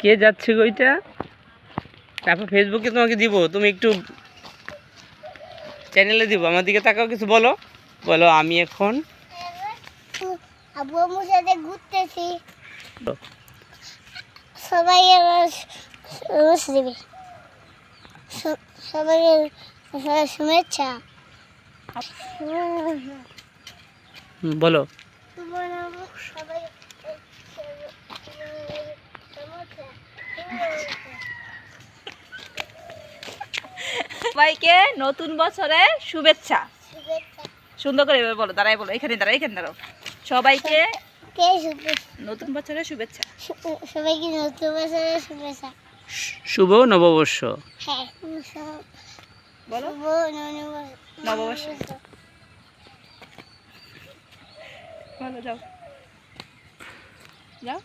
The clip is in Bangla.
কে যাচ্ছে ওইটা তারপর ফেসবুকে তোমাকে দিব তুমি একটু চ্যানেলে দিব আমার দিকে তাকাও কিছু বলো। বলো আমি এখন আম্মুর সাথে ঘুরতেছি। সবাই রোজ দেবে। শুভেচ্ছা। বলো সবাই সবাইকে নতুন বছরের শুভেচ্ছা। সুন্দর করে এভাবে বলো দাঁড়াই বলো এখানে দাঁড়াও এখানে দাঁড়াও। সবাইকে শুভেচ্ছা নতুন বছরের শুভেচ্ছা। সবাইকে নতুন বছরের শুভেচ্ছা। শুভ নববর্ষ। হ্যাঁ বলো। নববর্ষ। নববর্ষ। বলো যাও। যাও।